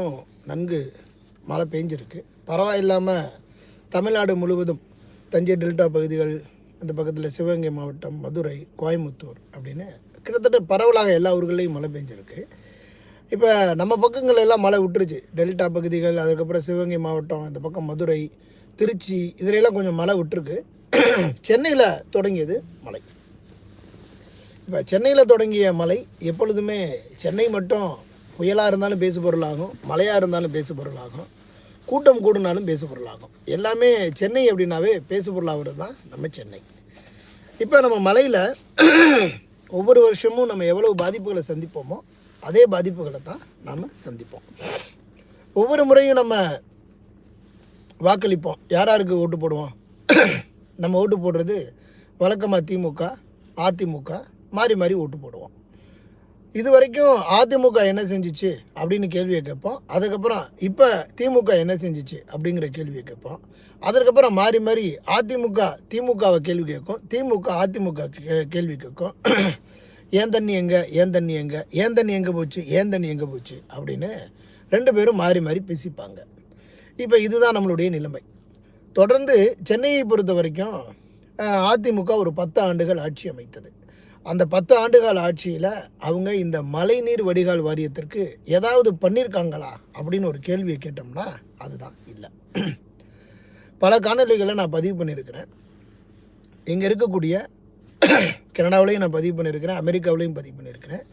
நன்கு மழை பெஞ்சிருக்கு. பரவாயில்லாமல் தமிழ்நாடு முழுவதும் தஞ்சை டெல்டா பகுதிகள் அந்த பக்கத்தில் சிவகங்கை மாவட்டம் மதுரை கோயம்புத்தூர் அப்படின்னு கிட்டத்தட்ட பரவலாக எல்லா ஊர்களையும் மழை பெஞ்சிருக்கு. இப்போ நம்ம பக்கங்கள் எல்லாம் மழை விட்டுருச்சு. டெல்டா பகுதிகள் அதுக்கப்புறம் சிவகங்கை மாவட்டம் அந்த பக்கம் மதுரை திருச்சி இதிலெல்லாம் கொஞ்சம் மழை விட்டுருக்கு. சென்னையில் தொடங்கியது மழை. இப்போ சென்னையில் தொடங்கிய மழை எப்பொழுதுமே சென்னை மட்டும் புயலாக இருந்தாலும் பேசு பொருளாகும் மழையாக இருந்தாலும் பேசு பொருளாகும் கூட்டம் கூடுனாலும் பேசு பொருளாகும். எல்லாமே சென்னை அப்படின்னாவே பேசு பொருளாகிறது தான் நம்ம சென்னை. இப்போ நம்ம மலையில் ஒவ்வொரு வருஷமும் நம்ம எவ்வளவு பாதிப்புகளை சந்திப்போமோ அதே பாதிப்புகளை தான் நாம் சந்திப்போம். ஒவ்வொரு முறையும் நம்ம வாக்களிப்போம். யார் யாருக்கு ஓட்டு போடுவோம்? நம்ம ஓட்டு போடுறது வழக்கமாக திமுக அதிமுக மாறி மாறி ஓட்டு போடுவோம். இது வரைக்கும் அதிமுக என்ன செஞ்சுச்சு அப்படின்னு கேள்வியை கேட்போம். அதுக்கப்புறம் இப்போ திமுக என்ன செஞ்சுச்சு அப்படிங்கிற கேள்வியை கேட்போம். அதற்கப்புறம் மாறி மாறி அதிமுக திமுகவை கேள்வி கேட்கும். திமுக அதிமுக கே- கேள்வி கேட்கும். ஏன் தண்ணி எங்கே? ஏன் தண்ணி எங்கே? ஏன் தண்ணி எங்கே போச்சு? ஏன் தண்ணி எங்கே போச்சு? அப்படின்னு ரெண்டு பேரும் மாறி மாறி பேசிப்பாங்க. இப்போ இதுதான் நம்மளுடைய நிலைமை. தொடர்ந்து சென்னையை பொறுத்த வரைக்கும் அதிமுக ஒரு பத்து ஆண்டுகள் ஆட்சி அமைத்தது. அந்த பத்து ஆண்டுகால ஆட்சியில் அவங்க இந்த மழைநீர் வடிகால் வாரியத்திற்கு ஏதாவது பண்ணியிருக்காங்களா அப்படின்னு ஒரு கேள்வியை கேட்டோம்னா அதுதான். இல்லை. பல காணொலிகளை நான் பதிவு பண்ணியிருக்கிறேன். இங்கே இருக்கக்கூடிய கனடாவிலையும் நான் பதிவு பண்ணியிருக்கிறேன் அமெரிக்காவிலையும் பதிவு பண்ணியிருக்கிறேன்.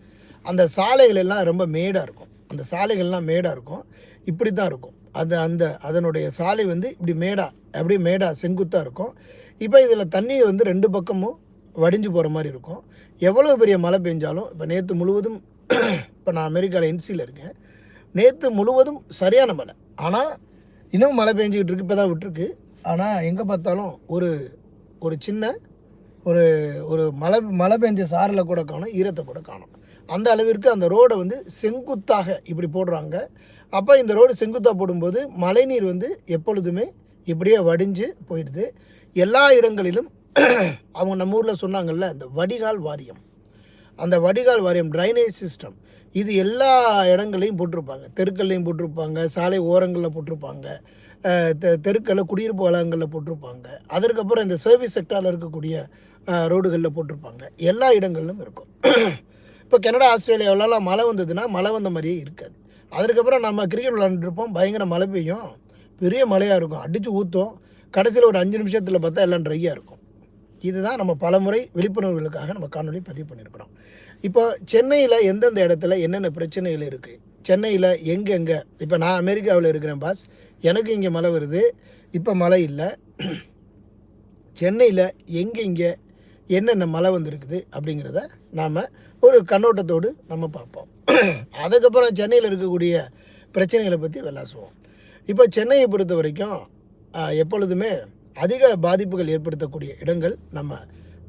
அந்த சாலைகள் எல்லாம் ரொம்ப மேடாக இருக்கும். அந்த சாலைகள்லாம் மேடாக இருக்கும். இப்படி தான் இருக்கும். அது அந்த அதனுடைய சாலை வந்து இப்படி மேடாக அப்படியே மேடாக செங்குத்தாக இருக்கும். இப்போ இதில் தண்ணியை வந்து ரெண்டு பக்கமும் வடிஞ்சு போகிற மாதிரி இருக்கும். எவ்வளோ பெரிய மழை பெஞ்சாலும் இப்போ நேற்று முழுவதும் இப்போ நான் அமெரிக்காவில் என்சியில் இருக்கேன். நேற்று முழுவதும் சரியான மழை. ஆனால் இன்னும் மழை பெஞ்சிக்கிட்டு இருக்கு இப்போ தான் விட்டுருக்கு. ஆனால் எங்கே பார்த்தாலும் ஒரு ஒரு சின்ன ஒரு ஒரு மழை மழை பெஞ்ச சாரில் கூட காணும் ஈரத்தை கூட காணும். அந்த அளவிற்கு அந்த ரோடை வந்து செங்குத்தாக இப்படி போடுறாங்க. அப்போ இந்த ரோடு செங்குத்தாக போடும்போது மழைநீர் வந்து எப்பொழுதுமே இப்படியே வடிஞ்சு போயிடுது. எல்லா இடங்களிலும் அவங்க நம்ம ஊரில் சொன்னாங்கல்ல இந்த வடிகால் வாரியம். அந்த வடிகால் வாரியம் ட்ரைனேஜ் சிஸ்டம் இது எல்லா இடங்கள்லையும் போட்டிருப்பாங்க. தெருக்கள்லையும் போட்டிருப்பாங்க சாலை ஓரங்களில் போட்டிருப்பாங்க தெ- தெருக்களில் குடியிருப்பு வளங்களில் போட்டிருப்பாங்க. அதற்கப்புறம் இந்த சர்வீஸ் செக்டாரில் இருக்கக்கூடிய ரோடுகளில் போட்டிருப்பாங்க. எல்லா இடங்களிலும் இருக்கும். இப்போ கனடா ஆஸ்திரேலியாவிலலாம் மழை வந்ததுன்னா மழை வந்த மாதிரியே இருக்காது. அதற்கப்பறம் நம்ம கிரிக்கெட் விளாண்டுருப்போம் பயங்கர மழை பெய்யும். பெரிய மழையாக இருக்கும். அடித்து ஊற்றும் கடைசியில் ஒரு அஞ்சு நிமிஷத்தில் பார்த்தா எல்லாம் ட்ரையாக இருக்கும். இதுதான் நம்ம பலமுறை விழிப்புணர்வுகளுக்காக நம்ம காணொளி பதிவு பண்ணியிருக்கிறோம். இப்போ சென்னையில் எந்தெந்த இடத்துல என்னென்ன பிரச்சனைகள் இருக்குது சென்னையில் எங்கெங்கே? இப்போ நான் அமெரிக்காவில் இருக்கிறேன் பாஸ். எனக்கு இங்கே மழை வருது. இப்போ மழை இல்லை. சென்னையில் எங்கெங்கே என்னென்ன மழை வந்திருக்குது அப்படிங்கிறத நாம் ஒரு கண்ணோட்டத்தோடு நம்ம பார்ப்போம். அதுக்கப்புறம் சென்னையில் இருக்கக்கூடிய பிரச்சனைகளை பற்றி விளாசுவோம். இப்போ சென்னையை பொறுத்த வரைக்கும் எப்பொழுதுமே அதிக பாதிப்புகள் ஏற்படுத்தக்கூடிய இடங்கள் நம்ம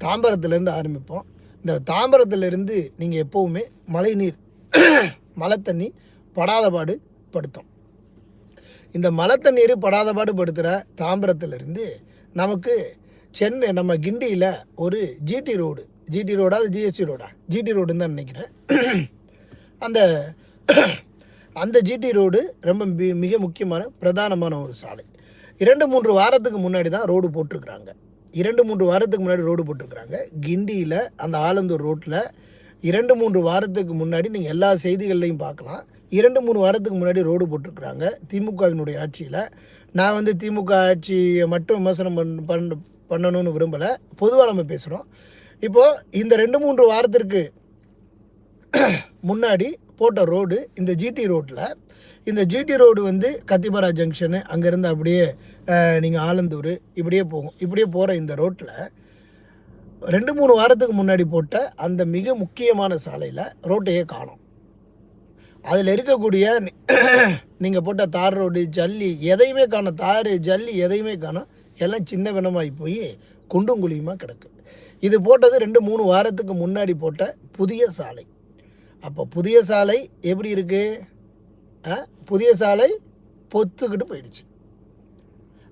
தாம்பரத்துலேருந்து ஆரம்பிப்போம். இந்த தாம்பரத்துலேருந்து நீங்கள் எப்போவுமே மழை நீர் மழை தண்ணி படாதபாடு படுத்தும் இந்த மழை தண்ணீர் படாதபாடு படுத்துகிற தாம்பரத்துலேருந்து நமக்கு சென்னை நம்ம கிண்டியில் ஒரு ஜிடி ரோடு ஜிடி ரோடா அது ஜிஎஸ்டி ரோடா ஜிடி ரோடுன்னு தான் நினைக்கிறேன். அந்த அந்த ஜிடி ரோடு ரொம்ப மிக முக்கியமான பிரதானமான ஒரு சாலை. இரண்டு மூன்று வாரத்துக்கு முன்னாடி தான் ரோடு போட்டிருக்கிறாங்க. இரண்டு மூன்று வாரத்துக்கு முன்னாடி ரோடு போட்டிருக்கிறாங்க. கிண்டியில் அந்த ஆலந்தூர் ரோட்டில் இரண்டு மூன்று வாரத்துக்கு முன்னாடி நீங்கள் எல்லா செய்திகள்லையும் பார்க்கலாம். இரண்டு மூணு வாரத்துக்கு முன்னாடி ரோடு போட்டிருக்கிறாங்க திமுகவினுடைய ஆட்சியில். நான் வந்து திமுக ஆட்சியை மட்டும் விமர்சனம் பண் பண் பண்ணணும்னு விரும்பலை. பொதுவாக நம்ம பேசுகிறோம் இப்போது இந்த ரெண்டு மூன்று வாரத்திற்கு முன்னாடி போட்ட ரோடு இந்த ஜிடி ரோட்டில் இந்த ஜிடி ரோடு வந்து கத்திபாரா ஜங்ஷனு அங்கேருந்து அப்படியே நீங்கள் ஆலந்தூர் இப்படியே போகும். இப்படியே போகிற இந்த ரோட்டில் ரெண்டு மூணு வாரத்துக்கு முன்னாடி போட்ட அந்த மிக முக்கியமான சாலையில் ரோட்டையே காணும். அதில் இருக்கக்கூடிய நீங்கள் போட்ட தார் ரோடு ஜல்லி எதையுமே காணும் தார் ஜல்லி எதையுமே காணும் எல்லாம் சின்ன வினமாகி போய் குண்டும் குழியுமாக கிடக்கு. இது போட்டது ரெண்டு மூணு வாரத்துக்கு முன்னாடி போட்ட புதிய சாலை. அப்போ புதிய சாலை எப்படி இருக்குது புதிய சாலை பொத்துக்கிட்டு போயிடுச்சு.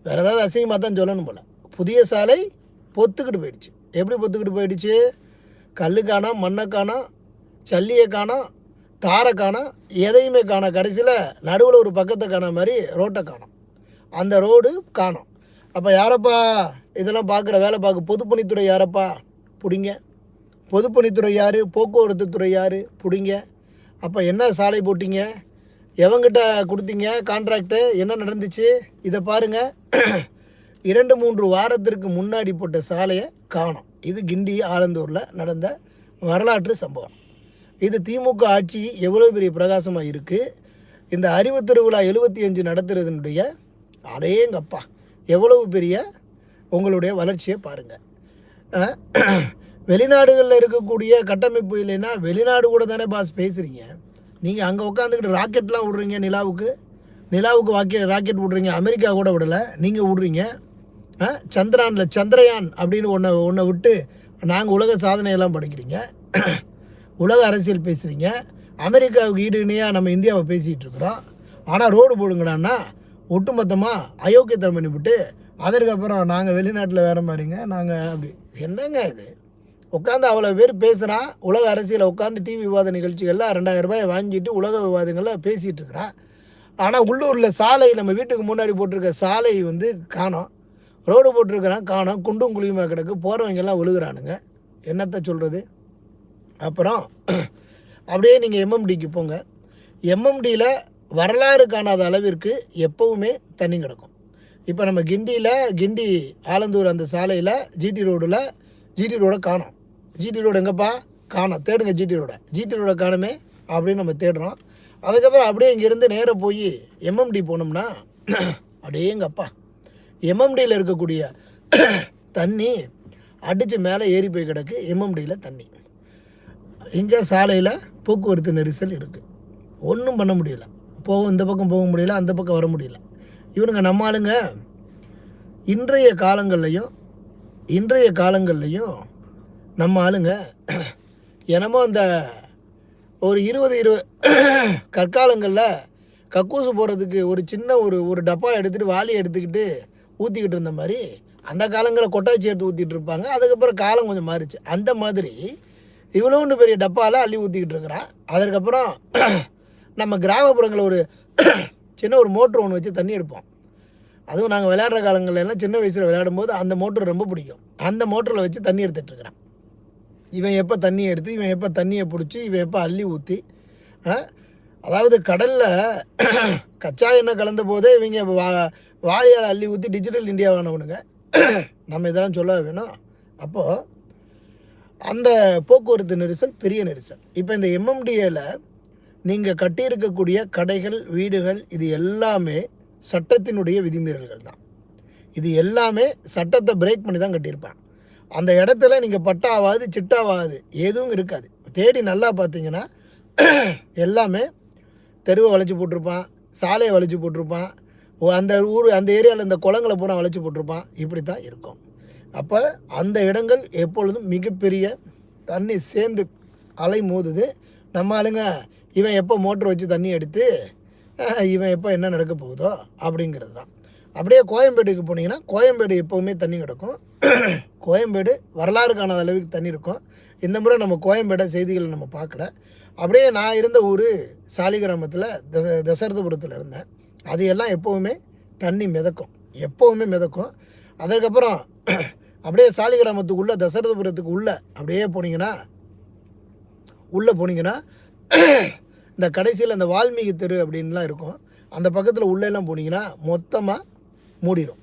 வேறு ஏதாவது அசிங்கமாக தான் சொல்லணும் போல். புதிய சாலை பொத்துக்கிட்டு போயிடுச்சு. எப்படி பொத்துக்கிட்டு போயிடுச்சு? கல் காணோம் மண்ணை காணோம் சல்லியை காணோம் தாரை காணோம் எதையுமே காணோம் கடைசியில் நடுவில் ஒரு பக்கத்தை காண மாதிரி ரோட்டை காணோம். அந்த ரோடு காணோம். அப்போ யாரப்பா? இதெல்லாம் பார்க்குற வேலை பார்க்க பொதுப்பணித்துறை யாரப்பா? பிடிங்க. பொதுப்பணித்துறை யார்? போக்குவரத்து துறை யார்? பிடிங்க. அப்போ என்ன சாலை போட்டிங்க? எவங்கிட்ட கொடுத்தீங்க கான்ட்ராக்டு என்ன நடந்துச்சு? இதை பாருங்கள் இரண்டு மூன்று வாரத்திற்கு முன்னாடி போட்ட சாலையை காணும். இது கிண்டி ஆலந்தூரில் நடந்த வரலாற்று சம்பவம். இது திமுக ஆட்சி எவ்வளோ பெரிய பிரகாசமாக இருக்குது இந்த அறிவு திருவிழா எழுபத்தி அஞ்சு நடத்துறதுனுடைய அடேங்கப்பா. எவ்வளவு பெரிய உங்களுடைய வளர்ச்சியை பாருங்கள் வெளிநாடுகளில் இருக்கக்கூடிய கட்டமைப்பு இல்லைன்னா வெளிநாடு கூட தானே பாஸ் பேசுகிறீங்க நீங்கள் அங்கே உட்காந்துக்கிட்டு ராக்கெட்லாம் விட்றீங்க நிலாவுக்கு? நிலாவுக்கு வாக்கெட் ராக்கெட் விட்றீங்க அமெரிக்கா கூட விடலை நீங்கள் விட்றீங்க. ஆ, சந்திரானில் சந்திரயான் அப்படின்னு ஒன்றை ஒன்றை விட்டு நாங்கள் உலக சாதனையெல்லாம் படிக்கிறீங்க. உலக அரசியல் பேசுகிறீங்க அமெரிக்காவுக்கு ஈடு இணையாக நம்ம இந்தியாவை பேசிகிட்டு இருக்கிறோம். ஆனால் ரோடு போடுங்கடான்னா ஒட்டுமொத்தமாக அயோக்கியத்தனம் பண்ணிவிட்டு அதற்கப்புறம் நாங்கள் வெளிநாட்டில் வேறு மாதிரிங்க நாங்கள் அப்படி. என்னங்க இது? உட்காந்து அவ்வளோ பேர் பேசுகிறான் உலக அரசியலை உட்காந்து டிவி விவாத நிகழ்ச்சிகளில் ரெண்டாயிரம் ரூபாய் வாங்கிட்டு உலக விவாதங்களில் பேசிகிட்டு இருக்கிறான் ஆனால் உள்ளூரில் சாலை நம்ம வீட்டுக்கு முன்னாடி போட்டிருக்க சாலை வந்து காணோம். ரோடு போட்டிருக்கிறான் காணோம். குண்டும் குழியுமா கிடக்கு. போகிறவங்க எல்லாம் விழுகிறானுங்க. என்னத்தை சொல்கிறது அப்புறம் அப்படியே நீங்கள் எம்எம்டிக்கு போங்க. எம்எம்டியில் வரலாறு காணாத அளவிற்கு எப்போவுமே தண்ணி கிடக்கும். இப்போ நம்ம கிண்டியில் கிண்டி ஆலந்தூர் அந்த சாலையில் ஜிடி ரோடில் ஜிடி ரோடை காணோம். ஜிடி ரோடு எங்கேப்பா? காணோம். தேடுங்க ஜிடி ரோடை ஜிடி ரோடை காணுமே அப்படின்னு நம்ம தேடுறோம். அதுக்கப்புறம் அப்படியே இங்கேருந்து நேராக போய் எம்எம்டி போனோம்னா அடேங்கப்பா எம்எம்டியில் இருக்கக்கூடிய தண்ணி அடித்து மேலே ஏறி போய் கிடக்கு. எம்எம்டியில் தண்ணி. இங்கே சாலையில் போக்குவரத்து நெரிசல் இருக்குது ஒன்றும் பண்ண முடியல. போக இந்த பக்கம் போக முடியல அந்த பக்கம் வர முடியல. இவனுங்க நம்ம ஆளுங்க இன்றைய காலங்கள்லையும் இன்றைய காலங்கள்லையும் நம்ம ஆளுங்க என்னமோ அந்த ஒரு இருபது இருபது கற்காலங்களில் கக்கூசு போகிறதுக்கு ஒரு சின்ன ஒரு ஒரு டப்பா எடுத்துகிட்டு வாளி எடுத்துக்கிட்டு ஊற்றிக்கிட்டு இருந்த மாதிரி அந்த காலங்களில் கொட்டாச்சி எடுத்து ஊற்றிட்டு இருப்பாங்க. அதுக்கப்புறம் காலம் கொஞ்சம் மாறிச்சு. அந்த மாதிரி இவ்வளோன்னு பெரிய டப்பாவில் அள்ளி ஊற்றிக்கிட்டு இருக்கிறான். அதற்கப்புறம் நம்ம கிராமப்புறங்களில் ஒரு சின்ன ஒரு மோட்ரு ஒன்று வச்சு தண்ணி எடுப்போம். அதுவும் நாங்கள் விளையாடுற காலங்களிலெல்லாம் சின்ன வயசில் விளையாடும்போது அந்த மோட்ரு ரொம்ப பிடிக்கும். அந்த மோட்டரில் வச்சு தண்ணி எடுத்துகிட்டு இவன் எப்போ தண்ணியை எடுத்து இவன் எப்போ தண்ணியை பிடிச்சி இவன் எப்போ அள்ளி ஊற்றி அதாவது கடலில் கச்சா எண்ணெய் கலந்த போதே இவங்க வா வாழையால் அள்ளி ஊற்றி டிஜிட்டல் இந்தியாவானவனுங்க நம்ம இதெல்லாம் சொல்ல வேணும். அப்போது அந்த போக்குவரத்து நெரிசல் பெரிய நெரிசல். இப்போ இந்த எம்எம்டிஏல நீங்கள் கட்டியிருக்கக்கூடிய கடைகள் வீடுகள் இது எல்லாமே சட்டத்தினுடைய விதிமீறல்கள் தான். இது எல்லாமே சட்டத்தை பிரேக் பண்ணி தான் கட்டியிருப்பான் அந்த இடத்துல நீங்கள் பட்டாவாது சிட்டாவாது எதுவும் இருக்காது. தேடி நல்லா பார்த்தீங்கன்னா எல்லாமே தெருவை வளைச்சி போட்டிருப்பான் சாலையை வளைச்சி போட்டிருப்பான் ஓ- அந்த ஊர் அந்த ஏரியாவில் இந்த குளங்களை பூரா வளைச்சி போட்டிருப்பான். இப்படி தான் இருக்கும். அப்போ அந்த இடங்கள் எப்பொழுதும் மிகப்பெரிய தண்ணி சேர்ந்து அலை மோதுது. நம்ம ஆளுங்க இவன் எப்போ மோட்டர் வச்சு தண்ணி எடுத்து இவன் எப்போ என்ன நடக்க போகுதோ அப்படிங்கிறது தான். அப்படியே கோயம்பேடுக்கு போனீங்கன்னா கோயம்பேடு எப்போவுமே தண்ணி கிடக்கும். கோயம்பேடு வரலாறு காணாத அளவுக்கு தண்ணி இருக்கும். இந்த முறை நம்ம கோயம்பேடை செய்திகளை நம்ம பார்க்கல. அப்படியே நான் இருந்த ஊர் சாலிகிராமத்தில் தச தசரதபுரத்தில் இருந்தேன். அது எல்லாம் எப்போவுமே தண்ணி மிதக்கும். எப்போவுமே மிதக்கும். அதற்கப்புறம் அப்படியே சாலிகிராமத்துக்குள்ளே தசரதபுரத்துக்கு உள்ளே அப்படியே போனீங்கன்னா உள்ளே போனீங்கன்னா இந்த கடைசியில் இந்த வால்மீகி தெரு அப்படின்லாம் இருக்கும். அந்த பக்கத்தில் உள்ளெல்லாம் போனீங்கன்னா மொத்தமாக மூடிடும்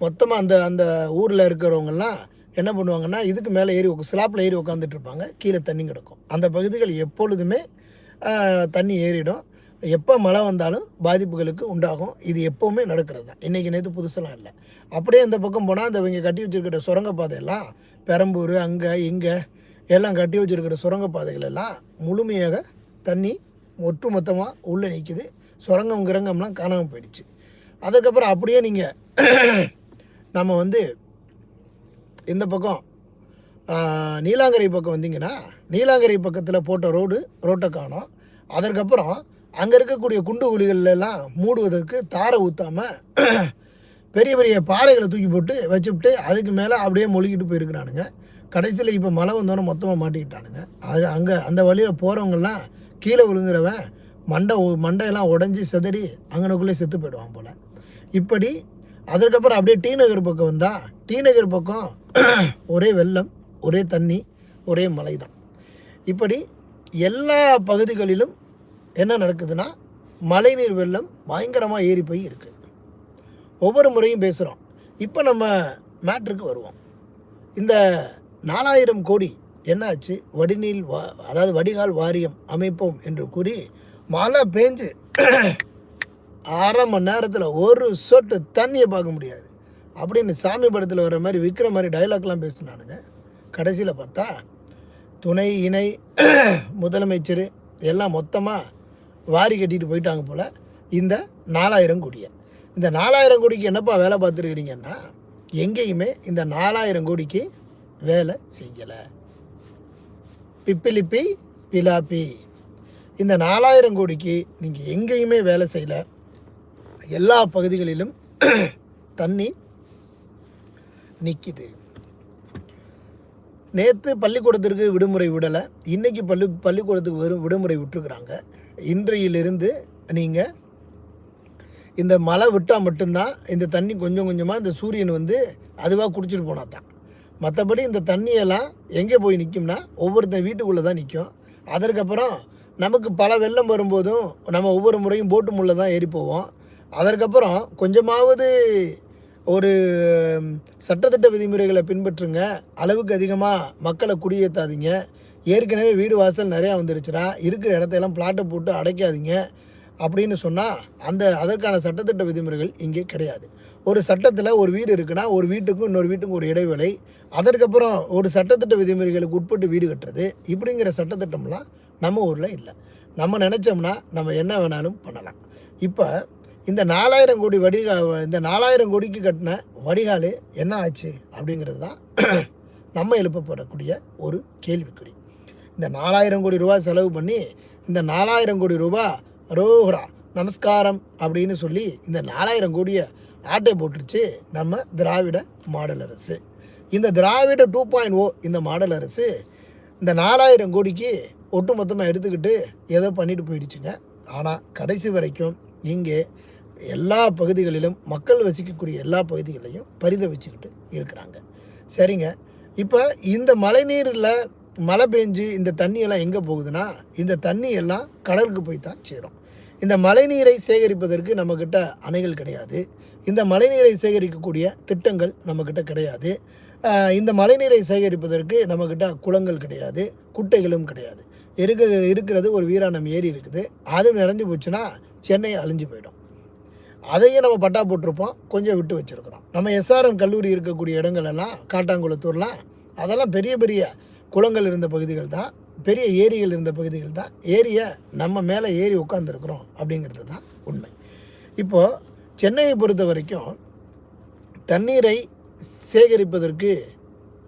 மொத்தமாக அந்த அந்த ஊரில் இருக்கிறவங்கெல்லாம் என்ன பண்ணுவாங்கன்னா இதுக்கு மேலே ஏறி ஸ்லாப்பில் ஏறி உட்காந்துட்டு இருப்பாங்க. கீழே தண்ணி கிடக்கும். அந்த பகுதிகள் எப்பொழுதுமே தண்ணி ஏறிடும். எப்போ மழை வந்தாலும் பாதிப்புகளுக்கு உண்டாகும். இது எப்போவுமே நடக்கிறது தான். இன்றைக்கி நேற்று புதுசெல்லாம் இல்லை. அப்படியே இந்த பக்கம் போனால் அந்த இவங்க கட்டி வச்சிருக்கிற சுரங்கப்பாதையெல்லாம் பெரம்பூர் அங்கே இங்கே எல்லாம் கட்டி வச்சிருக்கிற சுரங்கப்பாதைகள் எல்லாம் முழுமையாக தண்ணி ஒட்டுமொத்தமாக உள்ளே நிற்கிது சுரங்கம் கிரங்கம்லாம் காணாமல் போயிடுச்சு. அதுக்கப்புறம் அப்படியே நீங்கள் நம்ம வந்து இந்த பக்கம் நீலாங்கரை பக்கம் வந்தீங்கன்னா நீலாங்கரை பக்கத்தில் போட்ட ரோடு ரோட்டை காணும். அதற்கப்புறம் அங்கே இருக்கக்கூடிய குண்டு குழிகள்லெல்லாம் மூடுவதற்கு தாரை ஊற்றாமல் பெரிய பெரிய பாறைகளை தூக்கி போட்டு வச்சுவிட்டு அதுக்கு மேலே அப்படியே மொழிகிட்டு போயிருக்கிறானுங்க. கடைசியில் இப்போ மழை வந்தோடனே மொத்தமாக மாட்டிக்கிட்டானுங்க. அது அங்கே அந்த வழியில் போகிறவங்கெல்லாம் கீழே விழுங்குறவன் மண்டை மண்டையெல்லாம் உடஞ்சி சிதறி அங்கனக்குள்ளே செத்து போயிடுவான் போல். இப்படி அதற்கப்புறம் அப்படியே டி நகர் பக்கம் வந்தால் டி நகர் பக்கம் ஒரே வெள்ளம் ஒரே தண்ணி ஒரே மலை தான் இப்படி எல்லா பகுதிகளிலும் என்ன நடக்குதுன்னா மழைநீர் வெள்ளம் பயங்கரமாக ஏறி போய் இருக்குது ஒவ்வொரு முறையும் பேசுகிறோம் இப்போ நம்ம மேட்ருக்கு வருவோம். இந்த நாலாயிரம் கோடி என்னாச்சு? வடிநீர் வா அதாவது வடிகால் வாரியம் அமைப்போம் என்று கூறி மழை பேஞ்சு அரை மணி நேரத்தில் ஒரு சொட்டு தண்ணியை பார்க்க முடியாது. அப்படின்னு சாமி படத்தில் வர மாதிரி விற்கிற மாதிரி டைலாக்லாம் பேசினானுங்க. கடைசியில் பார்த்தா துணை இணை முதலமைச்சர் எல்லாம் மொத்தமாக வாரி கட்டிட்டு போயிட்டாங்க போல் இந்த நாலாயிரம் கோடியை. இந்த நாலாயிரம் கோடிக்கு என்னப்பா வேலை பார்த்துருக்கிறீங்கன்னா எங்கேயுமே இந்த நாலாயிரம் கோடிக்கு வேலை செய்யலை. பிப்பிலிப்பி பிலாப்பி. இந்த நாலாயிரம் கோடிக்கு நீங்கள் எங்கேயுமே வேலை செய்யலை. எல்லா பகுதிகளிலும் தண்ணி நிற்கிது நேற்று பள்ளிக்கூடத்திற்கு விடுமுறை விடலை. இன்றைக்கி பள்ளி பள்ளிக்கூடத்துக்கு வரும் விடுமுறை விட்டுருக்குறாங்க. இன்றையிலிருந்து நீங்கள் இந்த மழை விட்டால் மட்டும்தான் இந்த தண்ணி கொஞ்சம் கொஞ்சமாக இந்த சூரியன் வந்து அதுவாக குடிச்சிட்டு போனால் தான். மற்றபடி இந்த தண்ணியெல்லாம் எங்கே போய் நிற்கும்னா ஒவ்வொருத்தன் வீட்டுக்குள்ளே தான் நிற்கும். அதற்கப்புறம் நமக்கு பல வெள்ளம் வரும்போதும் நம்ம ஒவ்வொரு முறையும் போட்டு முள்ள தான் ஏறி போவோம். அதற்கப்புறம் கொஞ்சமாவது ஒரு சட்டத்திட்ட விதிமுறைகளை பின்பற்றுங்க. அளவுக்கு அதிகமாக மக்களை குடியேற்றாதீங்க ஏற்கனவே வீடு வாசல் நிறையா வந்துருச்சுன்னா இருக்கிற இடத்தையெல்லாம் பிளாட்டை போட்டு அடைக்காதீங்க. அப்படின்னு சொன்னால் அந்த அதற்கான சட்டத்திட்ட விதிமுறைகள் இங்கே கிடையாது. ஒரு சட்டத்தில் ஒரு வீடு இருக்குன்னா ஒரு வீட்டுக்கும் இன்னொரு வீட்டுக்கும் ஒரு இடைவேளை. அதற்கப்புறம் ஒரு சட்டத்திட்ட விதிமுறைகளுக்கு உட்பட்டு வீடு கட்டுறது. இப்படிங்கிற சட்டத்திட்டம்லாம் நம்ம ஊரில் இல்லை. நம்ம நினச்சோம்னா நம்ம என்ன வேணாலும் பண்ணலாம். இப்போ இந்த நாலாயிரம் கோடி வடிகா இந்த நாலாயிரம் கோடிக்கு கட்டின வடிகால் என்ன ஆச்சு அப்படிங்கிறது தான் நம்ம எழுப்பப்படக்கூடிய ஒரு கேள்விக்குறி. இந்த நாலாயிரம் கோடி ரூபாய் செலவு பண்ணி இந்த நாலாயிரம் கோடி ரூபாய் ரோஹரா நமஸ்காரம் அப்படின்னு சொல்லி இந்த நாலாயிரம் கோடியை ஆட்டை போட்டுருச்சு நம்ம திராவிட மாடல் அரசு. இந்த திராவிட டூ பாயிண்ட் ஓ இந்த மாடல் அரசு இந்த நாலாயிரம் கோடிக்கு ஒட்டுமொத்தமாக எடுத்துக்கிட்டு ஏதோ பண்ணிட்டு போயிடுச்சுங்க. ஆனால் கடைசி வரைக்கும் இங்கே எல்லா பகுதிகளிலும் மக்கள் வசிக்கக்கூடிய எல்லா பகுதிகளையும் பரித வச்சுக்கிட்டு இருக்கிறாங்க. சரிங்க. இப்போ இந்த மழைநீரில் மழை பெஞ்சு இந்த தண்ணியெல்லாம் எங்கே போகுதுன்னா இந்த தண்ணி எல்லாம் கடலுக்கு போய் தான் சேரும். இந்த மழைநீரை சேகரிப்பதற்கு நம்மக்கிட்ட அணைகள் கிடையாது. இந்த மழைநீரை சேகரிக்கக்கூடிய திட்டங்கள் நம்மக்கிட்ட கிடையாது. இந்த மழைநீரை சேகரிப்பதற்கு நம்மக்கிட்ட குளங்கள் கிடையாது குட்டைகளும் கிடையாது. இருக்க இருக்கிறது ஒரு வீராணம் ஏரி இருக்குது. அது நிறைஞ்சு போச்சுன்னா சென்னை அழிஞ்சு போயிடும். அதையும் நம்ம பட்டா போட்டிருப்போம். கொஞ்சம் விட்டு வச்சுருக்குறோம். நம்ம எஸ்ஆர்எம் கல்லூரி இருக்கக்கூடிய இடங்கள் எல்லாம் காட்டாங்குளத்தூர்லாம் அதெல்லாம் பெரிய பெரிய குளங்கள் இருந்த பகுதிகள் தான். பெரிய ஏரிகள் இருந்த பகுதிகள் தான். ஏரியை நம்ம மேலே ஏறி உட்காந்துருக்குறோம் அப்படிங்கிறது தான் உண்மை. இப்போது சென்னையை பொறுத்த வரைக்கும் தண்ணீரை சேகரிப்பதற்கு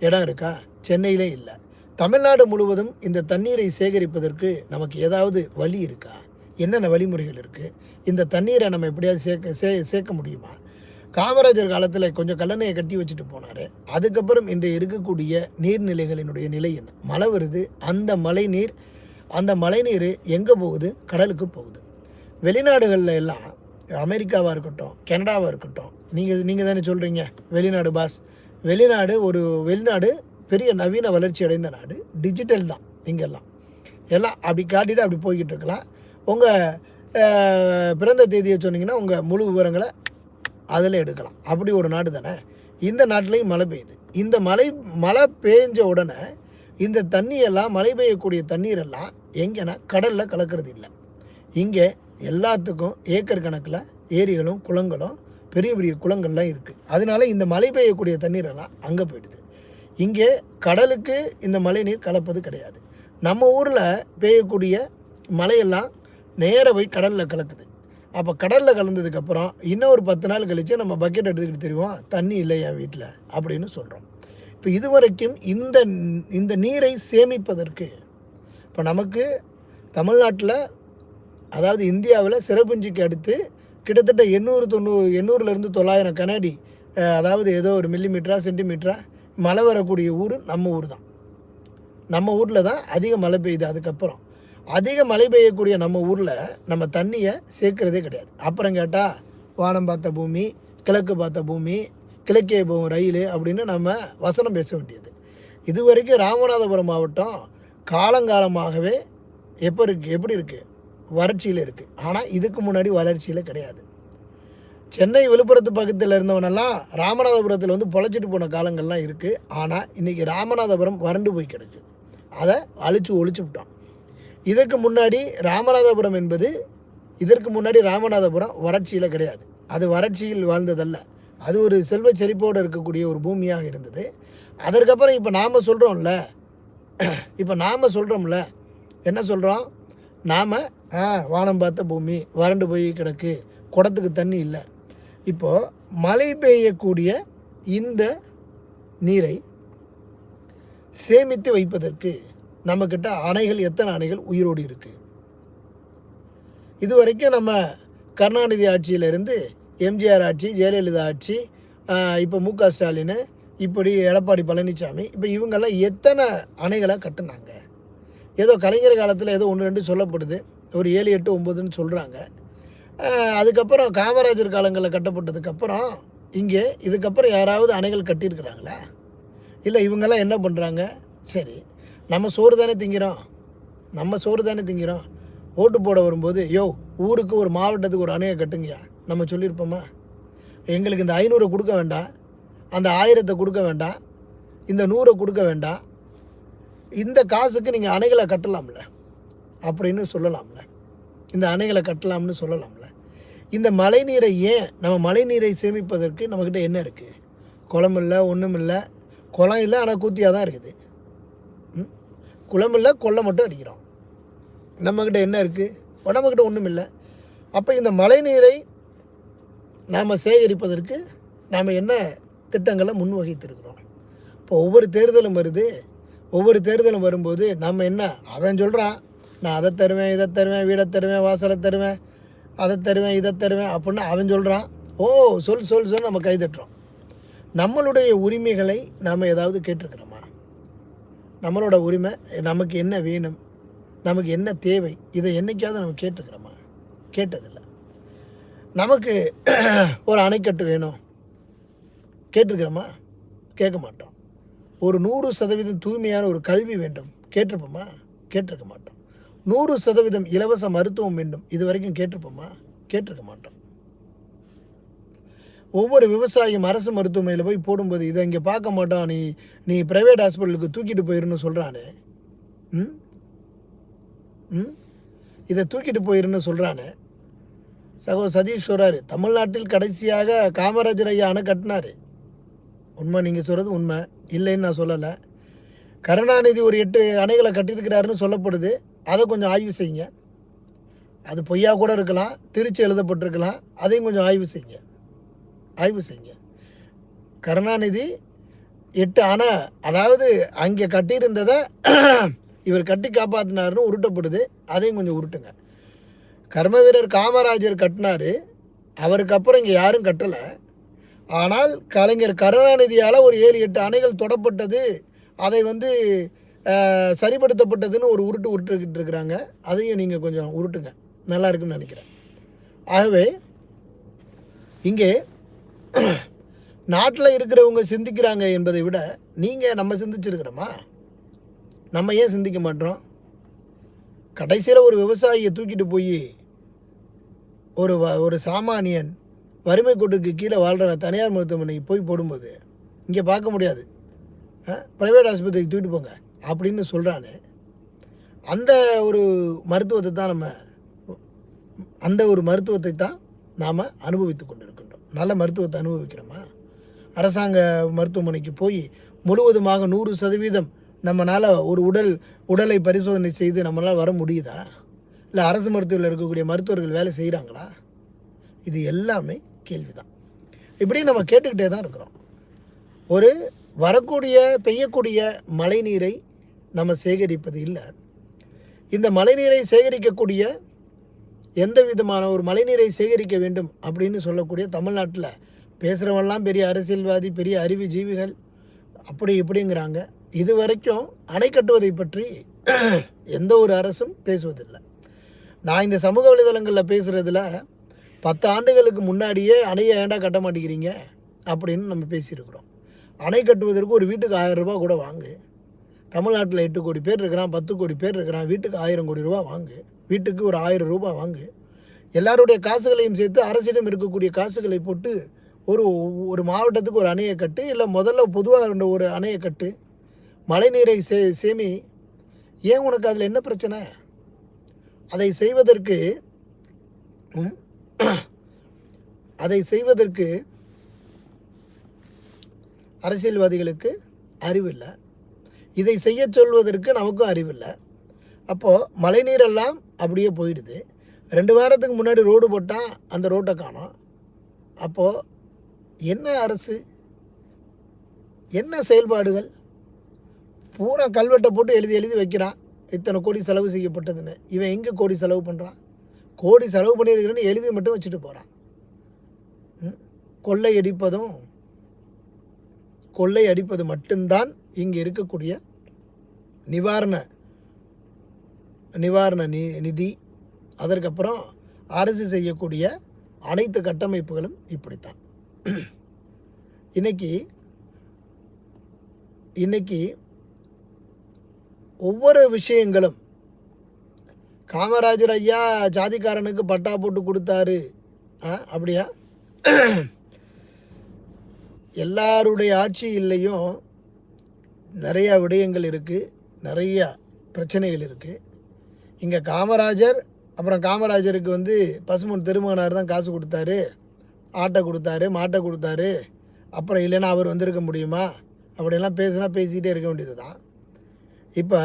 இடம் இருக்கா? சென்னையிலே இல்லை. தமிழ்நாடு முழுவதும் இந்த தண்ணீரை சேகரிப்பதற்கு நமக்கு ஏதாவது வழி இருக்கா? என்னென்ன வழிமுறைகள் இருக்குது இந்த தண்ணீரை நம்ம எப்படியாவது சேர்க்க சே சேர்க்க முடியுமா? காமராஜர் காலத்தில் கொஞ்சம் கல்லணையை கட்டி வச்சுட்டு போனார். அதுக்கப்புறம் இன்று இருக்கக்கூடிய நீர்நிலைகளினுடைய நிலை என்ன? மழை வருது. அந்த மழை நீர் அந்த மழை நீர் எங்கே போகுது? கடலுக்கு போகுது. வெளிநாடுகளில் எல்லாம் அமெரிக்காவாக இருக்கட்டும் கனடாவாக இருக்கட்டும் நீங்கள் நீங்கள் தானே சொல்கிறீங்க வெளிநாடு பாஸ். வெளிநாடு ஒரு வெளிநாடு பெரிய நவீன வளர்ச்சி அடைந்த நாடு. டிஜிட்டல் தான் இங்கெல்லாம். எல்லாம் அப்படி காட்டிட்டு அப்படி போய்கிட்டு இருக்கலாம். உங்கள் பிறந்த தேதியை சொன்னீங்கன்னா உங்கள் முழு விவரங்களை அதில் எடுக்கலாம். அப்படி ஒரு நாடு தானே? இந்த நாட்டிலையும் மழை பெய்யுது. இந்த மழை மழை பெஞ்ச உடனே இந்த தண்ணியெல்லாம் மழை பெய்யக்கூடிய தண்ணீரெல்லாம் எங்கேன்னா கடலில் கலக்கிறது இல்லை. இங்கே எல்லாத்துக்கும் ஏக்கர் கணக்கில் ஏரிகளும் குளங்களும் பெரிய பெரிய குளங்கள்லாம் இருக்குது அதனால இந்த மழை பெய்யக்கூடிய தண்ணீரெல்லாம் அங்கே போயிடுது. இங்கே கடலுக்கு இந்த மழை நீர் கலப்பது கிடையாது. நம்ம ஊரில் பெய்யக்கூடிய மழையெல்லாம் நேராக போய் கடலில் கலக்குது. அப்போ கடலில் கலந்ததுக்கப்புறம் இன்னும் ஒரு பத்து நாள் கழித்து நம்ம பக்கெட் எடுத்துக்கிட்டு தெரியும்? தண்ணி இல்லை என் வீட்டில் அப்படின்னு சொல்கிறோம் இப்போ இதுவரைக்கும் இந்த இந்த நீரை சேமிப்பதற்கு இப்போ நமக்கு தமிழ்நாட்டில் அதாவது இந்தியாவில் சிறப்புஞ்சிக்கு அடுத்து கிட்டத்தட்ட எண்ணூறு தொண்ணூறு எண்ணூறுலேருந்து தொள்ளாயிரம் கனடி அதாவது ஏதோ ஒரு மில்லிமீட்டரா சென்டிமீட்டரா மழை வரக்கூடிய ஊர் நம்ம ஊர் தான் நம்ம ஊரில் தான் அதிக மழை பெய்யுது அதுக்கப்புறம். அதிக மழை பெய்யக்கூடிய நம்ம ஊரில் நம்ம தண்ணியை சேர்க்கறதே கிடையாது. அப்புறம் கேட்டால் வானம் பார்த்த பூமி கிழக்கு பார்த்த பூமி கிழக்கே போகும் ரயில் அப்படின்னு நம்ம வசனம் பேச வேண்டியது. இது வரைக்கும் ராமநாதபுரம் மாவட்டம் காலங்காலமாகவே எப்போ இருக்குது எப்படி இருக்குது வறட்சியில் இருக்குது ஆனால் இதுக்கு முன்னாடி வளர்ச்சியில் கிடையாது. சென்னை விழுப்புரத்து பக்கத்தில் இருந்தவனெல்லாம் ராமநாதபுரத்தில் வந்து பொழைச்சிட்டு போன காலங்கள்லாம் இருக்குது ஆனால் இன்றைக்கி ராமநாதபுரம் வறண்டு போய் கிடக்கு. அதை அழிச்சு ஒழிச்சு விட்டோம் இதற்கு முன்னாடி ராமநாதபுரம் என்பது இதற்கு முன்னாடி ராமநாதபுரம் வறட்சியில் கிடையாது. அது வறட்சியில் வாழ்ந்ததல்ல. அது ஒரு செல்வ செழிப்போடு இருக்கக்கூடிய ஒரு பூமியாக இருந்தது. அதற்கப்புறம் இப்போ நாம் சொல்கிறோம்ல இப்போ நாம் சொல்கிறோம்ல என்ன சொல்கிறோம் நாம் ஆ வானம் பார்த்த பூமி வறண்டு போய் கிடக்கு குடத்துக்கு தண்ணி இல்லை. இப்போது மழை பெய்யக்கூடிய இந்த நீரை சேமித்து வைப்பதற்கு நம்மக்கிட்ட அணைகள் எத்தனை அணைகள் உயிரோடு இருக்குது இது வரைக்கும் நம்ம கருணாநிதி ஆட்சியிலேருந்து எம்ஜிஆர் ஆட்சி ஜெயலலிதா ஆட்சி இப்போ மு க ஸ்டாலின் இப்படி எடப்பாடி பழனிசாமி இப்போ இவங்கெல்லாம் எத்தனை அணைகளை கட்டினாங்க? ஏதோ கலைஞர் காலத்தில் ஏதோ ஒன்று ரெண்டு சொல்லப்படுது. ஒரு ஏழு எட்டு ஒம்பதுன்னு சொல்கிறாங்க அதுக்கப்புறம் காமராஜர் காலங்களில் கட்டப்பட்டதுக்கப்புறம் இங்கே இதுக்கப்புறம் யாராவது அணைகள் கட்டியிருக்கிறாங்களா? இல்லை இவங்கெல்லாம் என்ன பண்ணுறாங்க சரி. நம்ம சோறு தானே திங்கிறோம். நம்ம சோறு தானே திங்கிறோம். ஓட்டு போட வரும்போது யோ ஊருக்கு ஒரு மாவட்டத்துக்கு ஒரு அணையை கட்டுங்கயா நம்ம சொல்லியிருப்போமா? எங்களுக்கு இந்த ஐநூறை கொடுக்க வேண்டாம். அந்த ஆயிரத்தை கொடுக்க வேண்டாம். இந்த நூறை கொடுக்க வேண்டாம். இந்த காசுக்கு நீங்கள் அணைகளை கட்டலாம்ல. அப்படின்னு சொல்லலாம்ல. இந்த அணைகளை கட்டலாம்னு சொல்லலாம்ல. இந்த மழைநீரை ஏன் நம்ம மழைநீரை சேமிப்பதற்கு நம்மக்கிட்ட என்ன இருக்குது குளம் இல்லை ஒன்றும் இல்லை. குளம் இல்லை ஆனால் கூத்தியாக தான் இருக்குது. குளம் இல்லை மட்டும் அடிக்கிறோம். நம்மக்கிட்ட என்ன இருக்குது நம்மக்கிட்ட ஒன்றும் இல்லை. அப்போ இந்த மழைநீரை நாம் சேகரிப்பதற்கு நாம் என்ன திட்டங்களை முன்வகித்திருக்கிறோம்? இப்போ ஒவ்வொரு தேர்தலும் வருது. ஒவ்வொரு தேர்தலும் வரும்போது நம்ம என்ன அவன் சொல்கிறான் நான் அதை தருவேன் இதை தருவேன் வீடை தருவேன் வாசலை தருவேன் அதை தருவேன் இதை தருவேன் அப்படின்னு அவன் சொல்கிறான் ஓ சொல் சொல் சொல் நம்ம கைதட்டுறோம் நம்மளுடைய உரிமைகளை நாம் ஏதாவது கேட்டிருக்கிறோமா? நம்மளோட உரிமை நமக்கு என்ன வேணும் நமக்கு என்ன தேவை இதை என்னைக்காவது நம்ம கேட்டுக்கிறோமா? கேட்டதில்லை. நமக்கு ஒரு அணைக்கட்டு வேணும். கேட்டிருக்கிறோமா கேட்க மாட்டோம். ஒரு நூறு சதவீதம் தூய்மையான ஒரு கல்வி வேண்டும். கேட்டிருப்போமா? கேட்டிருக்க மாட்டோம். நூறு சதவீதம் இலவச மருத்துவம் வேண்டும். இது வரைக்கும் கேட்டிருப்போமா? கேட்டிருக்க மாட்டோம். ஒவ்வொரு விவசாயியும் அரசு மருத்துவமனையில் போய் போடும்போது இதை இங்கே பார்க்க மாட்டோம் நீ நீ ப்ரைவேட் ஹாஸ்பிட்டலுக்கு தூக்கிட்டு போயிருன்னு சொல்கிறானே ம்? ம்? இதை தூக்கிட்டு போயிருன்னு சொல்கிறானே சகோ சதீஷ் சொல்கிறாரு தமிழ்நாட்டில் கடைசியாக காமராஜர் ஐயா அணை கட்டினார். உண்மை நீங்கள் சொல்கிறது உண்மை. இல்லைன்னு நான் சொல்லலை. கருணாநிதி ஒரு எட்டு அணைகளை கட்டியிருக்கிறாருன்னு சொல்லப்படுது. அதை கொஞ்சம் ஆய்வு செய்யுங்க. அது பொய்யா கூட இருக்கலாம் திருச்சி எழுதப்பட்டிருக்கலாம். அதையும் கொஞ்சம் ஆய்வு செய்யுங்க. ஆய்வு செய்யுங்க கருணாநிதி எட்டு அணை அதாவது அங்கே கட்டியிருந்ததை இவர் கட்டி காப்பாற்றினாருன்னு உருட்டப்படுது. அதையும் கொஞ்சம் உருட்டுங்க. கர்ம வீரர் காமராஜர் கட்டினார். அவருக்கு அப்புறம் இங்கே யாரும் கட்டலை. ஆனால் கலைஞர் கருணாநிதியால் ஒரு ஏழு எட்டு அணைகள் தொடப்பட்டது. அதை வந்து சரிப்படுத்தப்பட்டதுன்னு ஒரு உருட்டு உருட்டுக்கிட்டு இருக்கிறாங்க. அதையும் நீங்கள் கொஞ்சம் உருட்டுங்க. நல்லா இருக்குன்னு நினைக்கிறேன். ஆகவே இங்கே நாட்டில் இருக்கிறவங்க சிந்திக்கிறாங்க என்பதை விட நீங்கள் நம்ம சிந்திச்சிருக்கிறோமா? நம்ம ஏன் சிந்திக்க மாட்டோம்? கடைசியில் ஒரு விவசாயியை தூக்கிட்டு போய் ஒரு வ ஒரு சாமானியன் வறுமை கோட்டுக்கு கீழே வாழ்கிறவன் தனியார் மருத்துவமனைக்கு போய் போடும்போது இங்கே பார்க்க முடியாது. ப்ரைவேட் ஆஸ்பத்திரிக்கு தூக்கிட்டு போங்க அப்படின்னு சொல்கிறானே அந்த ஒரு மருத்துவத்தை தான் நம்ம அந்த ஒரு மருத்துவத்தை தான் நாம் அனுபவித்து கொண்டிருக்கோம் நல்ல மருத்துவத்தை அனுபவிக்கிறோமா அரசாங்க மருத்துவமனைக்கு போய் முழுவதுமாக நூறு சதவீதம் நம்மளால் ஒரு உடல் உடலை பரிசோதனை செய்து நம்மளால் வர முடியுதா? இல்லை அரசு மருத்துவத்தில் இருக்கக்கூடிய மருத்துவர்கள் வேலை செய்கிறாங்களா இது எல்லாமே கேள்வி தான் இப்படி நம்ம கேட்டுக்கிட்டே தான் இருக்கிறோம். ஒரு வரக்கூடிய பெய்யக்கூடிய மழைநீரை நம்ம சேகரிப்பது இல்லை. இந்த மழைநீரை சேகரிக்கக்கூடிய எந்த விதமான ஒரு மழைநீரை சேகரிக்க வேண்டும் அப்படின்னு சொல்லக்கூடிய தமிழ்நாட்டில் பேசுகிறவெல்லாம் பெரிய அரசியல்வாதி பெரிய அறிவு ஜீவிகள் அப்படி இப்படிங்கிறாங்க. இது வரைக்கும் அணை கட்டுவதை பற்றி எந்த ஒரு அரசும் பேசுவதில்லை. நான் இந்த சமூக வலைதளங்களில் பேசுகிறதுல பத்து ஆண்டுகளுக்கு முன்னாடியே அணையை ஏன்டா கட்ட மாட்டேங்கிறீங்க அப்படின்னு நம்ம பேசியிருக்கிறோம். அணை கட்டுவதற்கு ஒரு வீட்டுக்கு ஆயிரம் ரூபா கூட வாங்கு. தமிழ்நாட்டில் எட்டு கோடி பேர் இருக்கிறான் பத்து கோடி பேர் இருக்கிறான் வீட்டுக்கு ஆயிரம் கோடி ரூபா வாங்கு. வீட்டுக்கு ஒரு ஆயிரம் ரூபா வாங்கு. எல்லாருடைய காசுகளையும் சேர்த்து அரசிடம் இருக்கக்கூடிய காசுகளை போட்டு ஒரு ஒரு மாவட்டத்துக்கு ஒரு அணையை கட்டு இல்லை முதல்ல பொதுவாக இருந்த ஒரு அணையை கட்டு. மழைநீரை சே சேமி. ஏன் உனக்கு அதில் என்ன பிரச்சனை? அதை செய்வதற்கு அதை செய்வதற்கு அரசியல்வாதிகளுக்கு அறிவில்லை இதை செய்ய சொல்வதற்கு நமக்கும் அறிவில்லை. அப்போது மழைநீரெல்லாம் அப்படியே போயிடுது. ரெண்டு வாரத்துக்கு முன்னாடி ரோடு போட்டால் அந்த ரோட்டை காணும். அப்போது என்ன அரசு? என்ன செயல்பாடுகள்? பூரா கல்வெட்டை போட்டு எழுதி எழுதி வைக்கிறான். இத்தனை கோடி செலவு செய்யப்பட்டதுன்னு. இவன் எங்கே கோடி செலவு பண்ணுறான் கோடி செலவு பண்ணியிருக்கிறேன்னு எழுதி மட்டும் வச்சுட்டு போகிறான் கொள்ளை அடிப்பதும் கொள்ளை அடிப்பது மட்டும்தான் இங்கே இருக்கக்கூடிய நிவாரண நிவாரண நி நிதி. அதற்கப்புறம் அரசு செய்யக்கூடிய அனைத்து கட்டமைப்புகளும் இப்படித்தான். இன்னைக்கு இன்னைக்கு ஒவ்வொரு விஷயங்களும் காமராஜர் ஐயா ஜாதிக்காரனுக்கு பட்டா போட்டு கொடுத்தாரு. அப்படியா? எல்லாருடைய ஆட்சியிலையும் நிறையா விடயங்கள் இருக்குது நிறையா பிரச்சனைகள் இருக்குது இங்கே காமராஜர் அப்புறம் காமராஜருக்கு வந்து பசுமன் திருமகனார் தான் காசு கொடுத்தாரு ஆட்டை கொடுத்தாரு மாட்டை கொடுத்தாரு அப்புறம் இல்லைன்னா அவர் வந்திருக்க முடியுமா? அப்படிலாம் பேசினா பேசிக்கிட்டே இருக்க வேண்டியது தான் இப்போ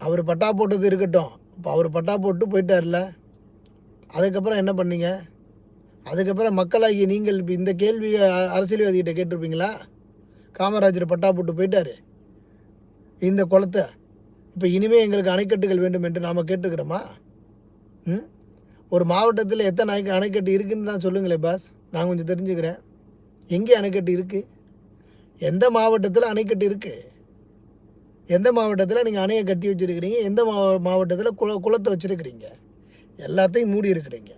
அவர் பட்டா போட்டது இருக்கட்டும். இப்போ அவர் பட்டா போட்டு போயிட்டார்ல. அதுக்கப்புறம் என்ன பண்ணீங்க? அதுக்கப்புறம் மக்களாகி நீங்கள் இப்போ இந்த கேள்வியை அ- அரசியல்வாதிகிட்ட கேட்டிருப்பீங்களா? காமராஜர் பட்டா போட்டு போயிட்டார். இந்த குளத்தை இப்போ இனிமேல் எங்களுக்கு அணைக்கட்டுகள் வேண்டும் என்று நாம் கேட்டுக்கிறோமா? ம்? ஒரு மாவட்டத்தில் எத்தனை அணை அணைக்கட்டு இருக்குன்னு தான் சொல்லுங்களேன் பாஸ் நான் கொஞ்சம் தெரிஞ்சுக்கிறேன். எங்கே அணைக்கட்டு இருக்குது எந்த மாவட்டத்தில் அணைக்கட்டு இருக்குது எந்த மாவட்டத்தில் நீங்கள் அணையை கட்டி வச்சுருக்கிறீங்க? எந்த மாவ மாவட்டத்தில் குள குளத்தை வச்சுருக்கிறீங்க? எல்லாத்தையும் மூடி இருக்கிறீங்க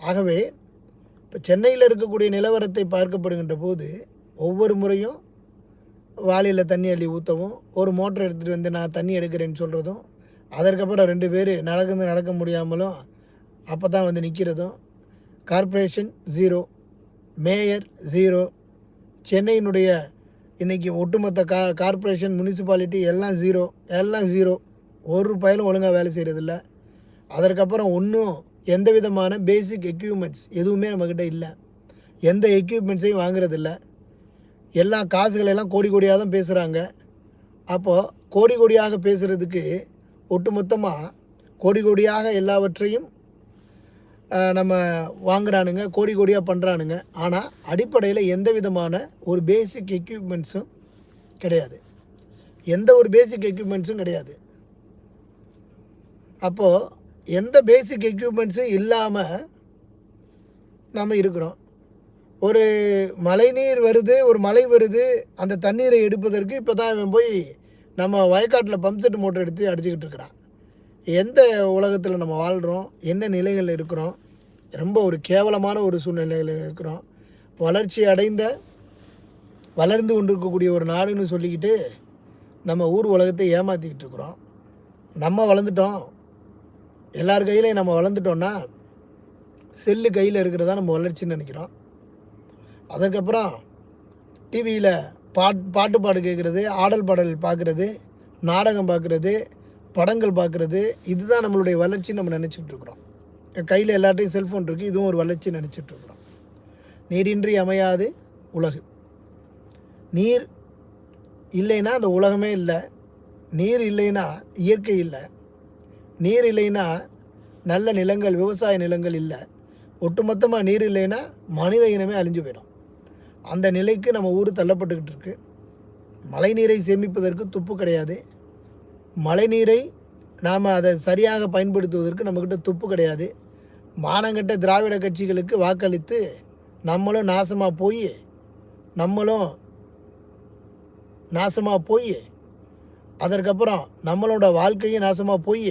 ஆகவே இப்போ சென்னையில் இருக்கக்கூடிய நிலவரத்தை பார்க்கப்படுகின்ற போது ஒவ்வொரு முறையும் வாளியில் தண்ணி அள்ளி ஊற்றவும் ஒரு மோட்டர் எடுத்துகிட்டு வந்து நான் தண்ணி எடுக்கிறேன்னு சொல்கிறதும் அதற்கப்புறம் ரெண்டு பேர் நடக்குது நடக்க முடியாமலும் அப்போ தான் வந்து நிற்கிறதும் கார்ப்பரேஷன் ஜீரோ மேயர் ஜீரோ சென்னையினுடைய இன்றைக்கி ஒட்டுமொத்த கா கார்ப்பரேஷன் முனிசிபாலிட்டி எல்லாம் ஜீரோ எல்லாம் ஜீரோ ஒரு பயலும் ஒழுங்காக வேலை செய்கிறதில்ல அதற்கப்புறம் ஒன்றும் எந்த விதமான பேசிக் எக்யூப்மெண்ட்ஸ் எதுவுமே நம்மக்கிட்ட இல்லை. எந்த எக்யூப்மெண்ட்ஸையும் வாங்குறதில்ல. எல்லா காசுகளெல்லாம் கோடி கோடியாக தான் பேசுகிறாங்க அப்போது கோடி கோடியாக பேசுகிறதுக்கு ஒட்டுமொத்தமாக கோடி கோடியாக எல்லாவற்றையும் நம்ம வாங்குறானுங்க கோடி கோடியாக பண்ணுறானுங்க ஆனால் அடிப்படையில் எந்த விதமான ஒரு பேசிக் எக்யூப்மெண்ட்ஸும் கிடையாது. எந்த ஒரு பேசிக் எக்யூப்மெண்ட்ஸும் கிடையாது. அப்போது எந்த பேசிக் எக்யூப்மெண்ட்ஸும் இல்லாமல் நம்ம இருக்கிறோம். ஒரு மழைநீர் வருது ஒரு மழை வருது அந்த தண்ணீரை எடுப்பதற்கு இப்போ தான் இவன் போய் நம்ம வயக்காட்டில் பம்ப் செட் மோட்டர் எடுத்து அடிச்சுக்கிட்டு இருக்கிறான். எந்த உலகத்தில் நம்ம வாழ்கிறோம் என்ன நிலைகளில் இருக்கிறோம் ரொம்ப ஒரு கேவலமான ஒரு சூழ்நிலையில் இருக்கிறோம். வளர்ச்சி அடைந்த வளர்ந்து கொண்டிருக்கக்கூடிய ஒரு நாடுன்னு சொல்லிக்கிட்டு நம்ம ஊர் உலகத்தை ஏமாற்றிக்கிட்டு இருக்கிறோம். நம்ம வளர்ந்துட்டோம் எல்லார் கையிலையும் நம்ம வளர்ந்துட்டோன்னா செல்லு கையில் இருக்கிறதா நம்ம வளர்ச்சின்னு நினைக்கிறோம். அதுக்கப்புறம் டிவியில் பாட் பாட்டு பாடு கேட்குறது ஆடல் பாடல் பார்க்குறது நாடகம் பார்க்குறது படங்கள் பார்க்குறது இதுதான் நம்மளுடைய வளர்ச்சின்னு நம்ம நினச்சிட்டு இருக்கிறோம். கையில் எல்லார்ட்டையும் செல்ஃபோன் இருக்குது இதுவும் ஒரு வளர்ச்சி நினச்சிட்ருக்குறோம் நீரின்றி அமையாது உலகு. நீர் இல்லைன்னா அந்த உலகமே இல்லை. நீர் இல்லைன்னா இயற்கை இல்லை. நீர் இல்லைன்னா நல்ல நிலங்கள் விவசாய நிலங்கள் இல்லை. ஒட்டுமொத்தமாக நீர் இல்லைன்னா மனித இனமே அழிஞ்சு போயிடும். அந்த நிலைக்கு நம்ம ஊர் தள்ளப்பட்டுக்கிட்டு இருக்கு. மழை நீரை சேமிப்பதற்கு துப்பு கிடையாது. மழை நீரை நாம் அதை சரியாக பயன்படுத்துவதற்கு நம்மக்கிட்ட துப்பு கிடையாது. மானங்கட்ட திராவிட கட்சிகளுக்கு வாக்களித்து நம்மளும் நாசமாக போய் நம்மளும் நாசமாக போய் அதற்கப்புறம் நம்மளோட வாழ்க்கையும் நாசமாக போய்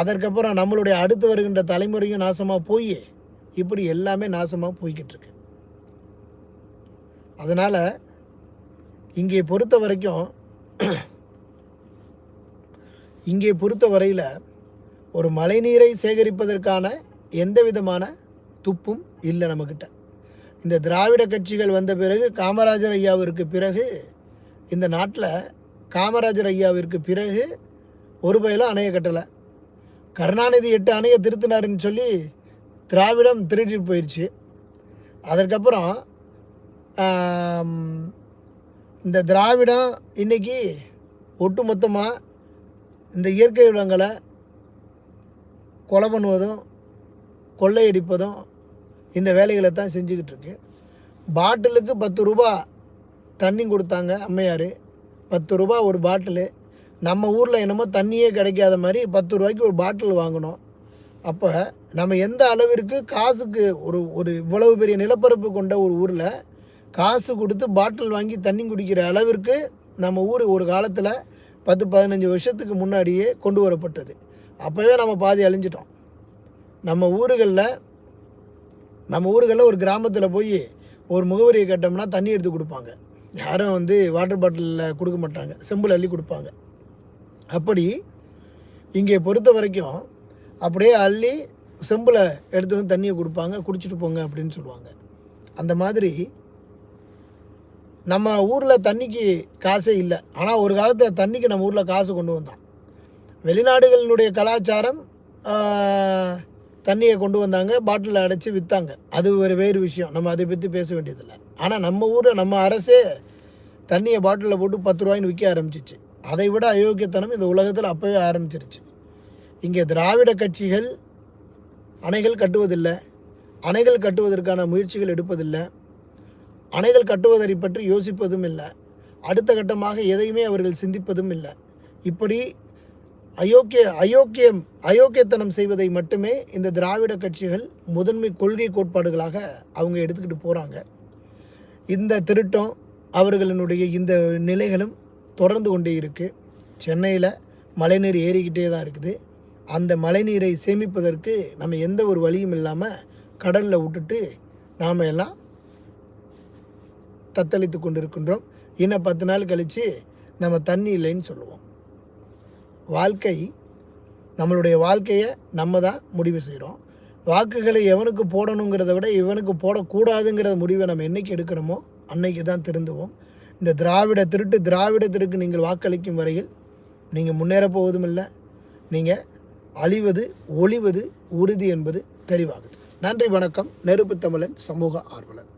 அதற்கப்புறம் நம்மளுடைய அடுத்து வருகின்ற தலைமுறையும் நாசமாக போய். இப்படி எல்லாமே நாசமாக போய்கிட்டு இருக்கு அதனால் இங்கே பொறுத்த வரைக்கும் இங்கே பொறுத்த வரையில் ஒரு மழைநீரை சேகரிப்பதற்கான எந்த விதமான துப்பும் இல்லை நம்மக்கிட்ட இந்த திராவிட கட்சிகள் வந்த பிறகு காமராஜர் ஐயாவிற்கு பிறகு இந்த நாட்டில் காமராஜர் ஐயாவிற்கு பிறகு ஒரு பயிலும் அணைய கட்டலை. கருணாநிதி எட்டு அணையை திருத்தினாருன்னு சொல்லி திராவிடம் திருடிட்டு போயிடுச்சு அதற்கப்புறம் இந்த திராவிடம் இன்னைக்கு ஒட்டுமொத்தமாக இந்த இயற்கை வளங்களை கொலை பண்ணுவதும் கொள்ளையடிப்பதும் இந்த வேலைகளை தான் செஞ்சுக்கிட்டு இருக்கு. பாட்டிலுக்கு பத்து ரூபா தண்ணி கொடுத்தாங்க அம்மையார். பத்து ரூபா ஒரு பாட்டிலு. நம்ம ஊரில் என்னமோ தண்ணியே கிடைக்காத மாதிரி பத்து ரூபாய்க்கு ஒரு பாட்டில் வாங்கினோம் அப்போ நம்ம எந்த அளவிற்கு காசுக்கு ஒரு ஒரு இவ்வளவு பெரிய நிலப்பரப்பு கொண்ட ஒரு ஊரில் காசு கொடுத்து பாட்டில் வாங்கி தண்ணி குடிக்கிற அளவிற்கு நம்ம ஊர் ஒரு காலத்தில் பத்து பதினஞ்சு வருஷத்துக்கு முன்னாடியே கொண்டு வரப்பட்டது. அப்போவே நம்ம பாதி அழிஞ்சிட்டோம். நம்ம ஊர்களில் நம்ம ஊர்களில் ஒரு கிராமத்தில் போய் ஒரு முகவரியை கேட்டோம்னா தண்ணி எடுத்து கொடுப்பாங்க. யாரும் வந்து வாட்டர் பாட்டிலில் கொடுக்க மாட்டாங்க. செம்பில் அள்ளி கொடுப்பாங்க. அப்படி இங்கே பொறுத்த வரைக்கும் அப்படியே அள்ளி செம்பில் எடுத்துகிட்டு வந்து தண்ணியை கொடுப்பாங்க குடிச்சிட்டு போங்க அப்படின்னு சொல்லுவாங்க. அந்த மாதிரி நம்ம ஊரில் தண்ணிக்கு காசே இல்லை. ஆனால் ஒரு காலத்தில் தண்ணிக்கு நம்ம ஊரில் காசு கொண்டு வந்தோம் வெளிநாடுகளினுடைய கலாச்சாரம் தண்ணியை கொண்டு வந்தாங்க பாட்டிலில் அடைச்சி விற்றாங்க அது ஒரு வேறு விஷயம். நம்ம அதை பற்றி பேச வேண்டியதில்லை. ஆனால் நம்ம ஊரில் நம்ம அரசே தண்ணியை பாட்டிலில் போட்டு பத்து ரூபாய்ன்னு விற்க ஆரம்பிச்சிச்சு. அதை விட அயோக்கியத்தனம் இந்த உலகத்தில் அப்போவே ஆரம்பிச்சிருச்சு. இங்கே திராவிட கட்சிகள் அணைகள் கட்டுவதில்லை. அணைகள் கட்டுவதற்கான முயற்சிகள் எடுப்பதில்லை. அணைகள் கட்டுவதை பற்றி யோசிப்பதும் இல்லை. அடுத்த கட்டமாக எதையுமே அவர்கள் சிந்திப்பதும் இல்லை. இப்படி அயோக்கிய அயோக்கியம் அயோக்கியத்தனம் செய்வதை மட்டுமே இந்த திராவிட கட்சிகள் முதன்மை கொள்கை கோட்பாடுகளாக அவங்க எடுத்துக்கிட்டு போகிறாங்க இந்த திருட்டம் அவர்களினுடைய இந்த நிலைகளும் தொடர்ந்து கொண்டே இருக்குது சென்னையில் மழைநீர் ஏறிக்கிட்டே தான் இருக்குது. அந்த மழைநீரை சேமிப்பதற்கு நம்ம எந்த ஒரு வழியும் இல்லாமல் கடலில் விட்டுட்டு நாம் எல்லாம் தத்தளித்து கொண்டிருக்கின்றோம். இன்னும் பத்து நாள் கழித்து நம்ம தண்ணி இல்லைன்னு சொல்லுவோம். வாழ்க்கை நம்மளுடைய வாழ்க்கையை நம்ம தான் முடிவு செய்கிறோம் வாக்குகளை எவனுக்கு போடணுங்கிறத விட இவனுக்கு போடக்கூடாதுங்கிற முடிவை நம்ம என்னைக்கு எடுக்கிறோமோ அன்னைக்கு தான் திருந்துவோம். இந்த திராவிட திருட்டு திராவிடத்திற்கு நீங்கள் வாக்களிக்கும் வரையில் நீங்கள் முன்னேறப் போவதுமில்லை. நீங்கள் அழிவது ஒளிவது உறுதி என்பது தெளிவாகுது. நன்றி வணக்கம். நெருப்பு தமிழன் சமூக ஆர்வலர்.